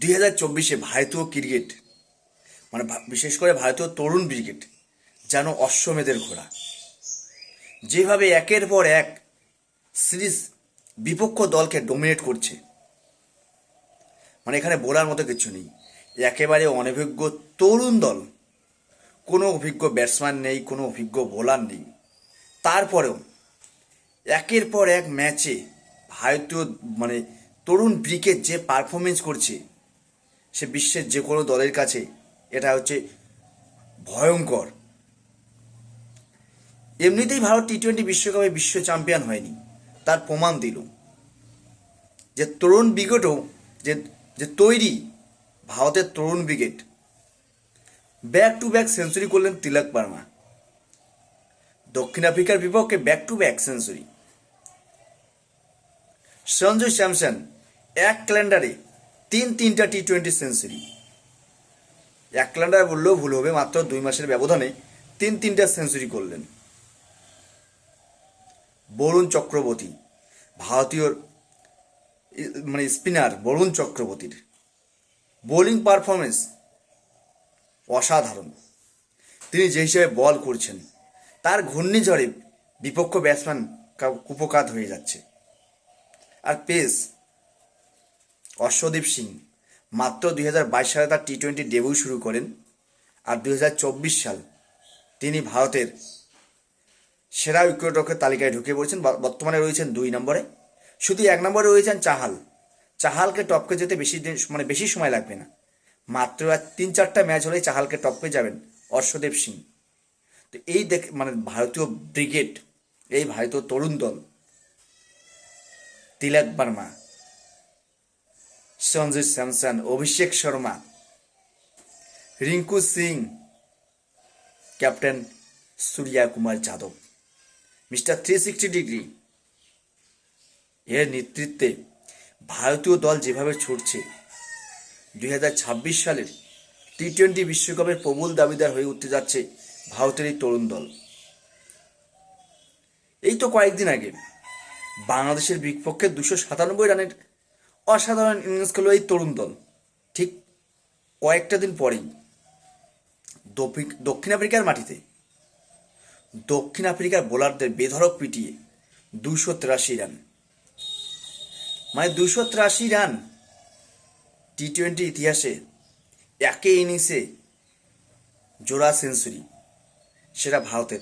দুই হাজার চব্বিশে ভারতীয় ক্রিকেট মানে বিশেষ করে ভারতীয় তরুণ ক্রিকেট, যেন অশ্বমেধের ঘোড়া। যেভাবে একের পর এক সিরিজ বিপক্ষ দলকে ডোমিনেট করছে মানে এখানে বলার মতো কিছু নেই। একেবারে অনভিজ্ঞ তরুণ দল, কোনো অভিজ্ঞ ব্যাটসম্যান নেই, কোনো অভিজ্ঞ বোলার নেই। তারপরেও একের পর এক ম্যাচে ভারতীয় মানে তরুণ ব্রিকেট যে পারফরমেন্স করছে সে বিশ্বের যে কোনো দলের কাছে এটা হচ্ছে ভয়ঙ্কর। এমনিতেই ভারত টি টোয়েন্টি বিশ্বকাপে বিশ্ব চ্যাম্পিয়ন হয়নি। তার প্রমাণ দিল যে তরুণ ব্রিগেডও যে যে তৈরি ভারতের তরুণ brigade back to back century করলেন তিলক বার্মা। দক্ষিণ আফ্রিকার বিপক্ষে back to back century Sanju Samson এক ক্যালেন্ডারে তিন তিনটা টি টোয়েন্টি সেঞ্চুরি এক ক্যালেন্ডার বললেও ভুল হবে, মাত্র দুই মাসের ব্যবধানে তিন তিনটা সেঞ্চুরি করলেন। বরুণ চক্রবর্তী, ভারতীয় মানে স্পিনার বরুণ চক্রবর্তীর। বোলিং পারফরমেন্স অসাধারণ। তিনি যে হিসেবে বল করছেন, তার ঘূর্ণিঝড়ে বিপক্ষ ব্যাটসম্যান কুপকাত হয়ে যাচ্ছে। আর পেস অশ্বদীপ সিং। মাত্র দুই হাজার বাইশ সালে তার টি টোয়েন্টি ডেবিউ শুরু করেন আর দু হাজার চব্বিশ সাল তিনি ভারতের সেরা উইকেটরক্ষের তালিকায় ঢুকে পড়েছেন। বর্তমানে রয়েছেন দুই নম্বরে। শুধু এক নম্বরে রয়েছেন চাহাল। চাহালকে টপকে যেতে বেশি দিন মানে বেশি সময় লাগবে না। মাত্র আর তিন চারটা ম্যাচ হলেই চাহালকে টপকে যাবেন অর্শদেব সিং। তো এই দেখ মানে ভারতীয় ব্রিগেড, এই ভারতীয় তরুণ দল, Tilak Varma. Sanju Samson, Abhishek Sharma, Rinku Singh, captain Surya Kumar Yadav. Mister three sixty degree, এর নেতৃত্বে ভারতীয় দল যেভাবে ছুটছে, দুই হাজার ছাব্বিশ সালের টি টোয়েন্টি বিশ্বকাপের প্রবল দাবিদার হয়ে উঠতে যাচ্ছে ভারতের এই তরুণ দল। এই তো কয়েকদিন আগে বাংলাদেশের বিপক্ষে দুশো সাতানব্বই রানের অসাধারণ ইনিংস খেলো এই তরুণ দল। ঠিক কয়েকটা দিন পরেই দক্ষিণ- আফ্রিকার মাটিতে, দক্ষিণ আফ্রিকার বোলারদের বেধড়ক পিটিয়ে দুশো তিরাশি রান। মানে দুশো তিরাশি রান টি টোয়েন্টি ইতিহাসে একে ইনিংসে জোড়া সেঞ্চুরি, সেটা ভারতের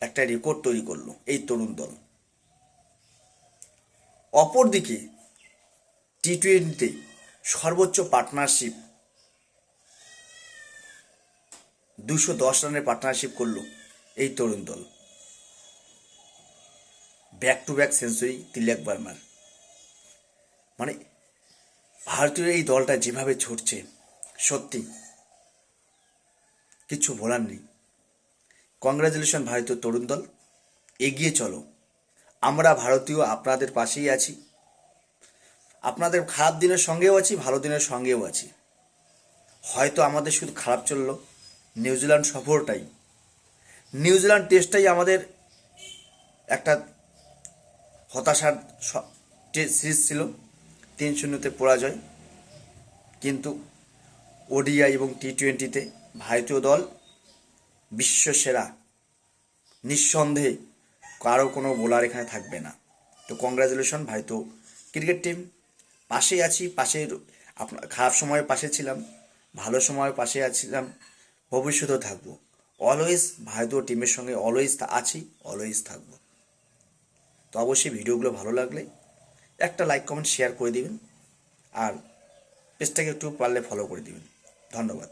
একটা রেকর্ড তৈরি করল এই তরুণ দল। অপরদিকে টি টোয়েন্টিতে সর্বোচ্চ পার্টনারশিপ দুশো দশ রানের পার্টনারশিপ করল এই তরুণ দল। Back to back century Tilak বার্মার মানে ভারতীয় এই দলটা যেভাবে ছুটছে, সত্যি কিছু বলার নেই। কংগ্রাচুলেশন ভারতীয় তরুণ দল, এগিয়ে চলো। আমরা ভারতীয় আপনাদের পাশেই আছি। আপনাদের খারাপ দিনের সঙ্গেও আছি, ভালো দিনের সঙ্গেও আছি। হয়তো আমাদের শুধু খারাপ চলল, নিউজিল্যান্ড সফরটাই। নিউজিল্যান্ড টেস্টটাই আমাদের একটা হতাশার সিরিজ ছিল, তিন শূন্যতে পরাজয় কিন্তু ওডিআই এবং টি টোয়েন্টিতে ভারতীয় দল বিশ্বসেরা। নিঃসন্দেহে কারও কোনো বোলার এখানে থাকবে না। তো কংগ্রাচুলেশন ভারতীয় ক্রিকেট টিম পাশে আছি, পাশে আপনার খারাপ সময়ের পাশে ছিলাম, ভালো সময়ের পাশে আছিলাম, ভবিষ্যতেও থাকব। অলওয়েজ ভারতীয় টিমের সঙ্গে অলওয়েজ আছি অলওয়েজ থাকব। তো অবশ্যই ভিডিওগুলো ভালো লাগলে একটা লাইক কমেন্ট শেয়ার করে দিবেন, আর পেজটাকে একটু পারলে ফলো করে দিবেন। ধন্যবাদ।